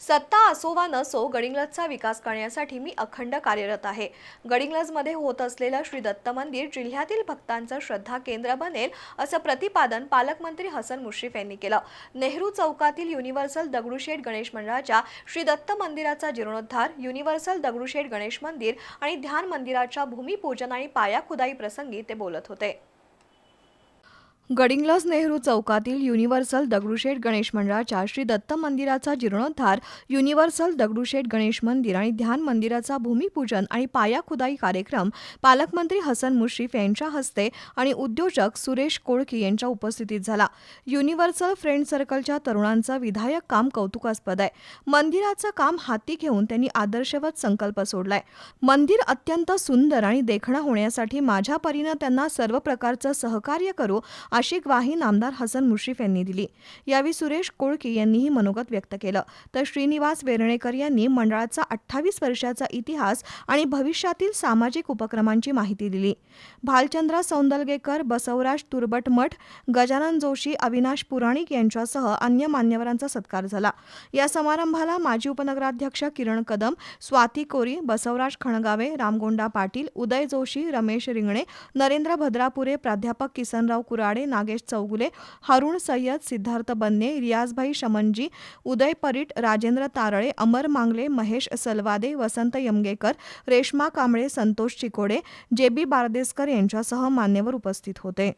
सत्ता असो वा नसो गडिंग्लजचा विकास करण्यासाठी मी अखंड कार्यरत आहे. गडिंग्लजमध्ये होत असलेलं श्री दत्त मंदिर जिल्ह्यातील भक्तांचं श्रद्धा केंद्र बनेल असं प्रतिपादन पालकमंत्री हसन मुश्रीफ यांनी केलं. नेहरू चौकातील युनिव्हर्सल दगडूशेठ गणेश मंडळाच्या श्री दत्त मंदिराचा जीर्णोद्धार युनिव्हर्सल दगडूशेठ गणेश मंदिर आणि ध्यान मंदिराच्या भूमिपूजन आणि पायाखुदाई प्रसंगी ते बोलत होते. गडिंग्लज नेहरू चौकातील युनिव्हर्सल दगडूशेठ गणेश मंडळाच्या श्री दत्त मंदिराचा जीर्णोद्धार युनिव्हर्सल दगडूशेठ गणेश मंदिर आणि ध्यान मंदिराचा भूमिपूजन आणि पाया खुदाई कार्यक्रम पालकमंत्री हसन मुश्रीफ यांच्या हस्ते आणि उद्योजक सुरेश कोळकी यांच्या उपस्थितीत झाला. युनिव्हर्सल फ्रेंड सर्कलच्या तरुणांचं विधायक काम कौतुकास्पद आहे. मंदिराचं काम हाती घेऊन त्यांनी आदर्शवत संकल्प सोडलाय. मंदिर अत्यंत सुंदर आणि देखणं होण्यासाठी माझ्या परीनं त्यांना सर्व प्रकारचं सहकार्य करू अशी ग्वाही नामदार हसन मुश्रीफ यांनी दिली. यावेळी सुरेश कोळके यांनीही मनोगत व्यक्त केलं. तर श्रीनिवास वेरणेकर यांनी मंडळाचा अठ्ठावीस वर्षाचा इतिहास आणि भविष्यातील सामाजिक उपक्रमांची माहिती दिली. भालचंद्र सौंदलगेकर बसवराज तुरबटमठ गजानन जोशी अविनाश पुराणिक यांच्यासह अन्य मान्यवरांचा सत्कार झाला. या समारंभाला माजी उपनगराध्यक्ष किरण कदम स्वाती कोरी बसवराज खणगावे रामगोंडा पाटील उदय जोशी रमेश रिंगणे नरेंद्र भद्रापुरे प्राध्यापक किसनराव कुराडे नागेश चौगुले हरुण सय्यद सिद्धार्थ बन्ने रियाजभाई शमनजी उदय परीट राजेंद्र तारळे अमर मांगले महेश सलवादे वसंत यमगेकर रेश्मा कांबळे संतोष चिकोडे जे बी बारदेसकर यांच्यासह मान्यवर उपस्थित होते.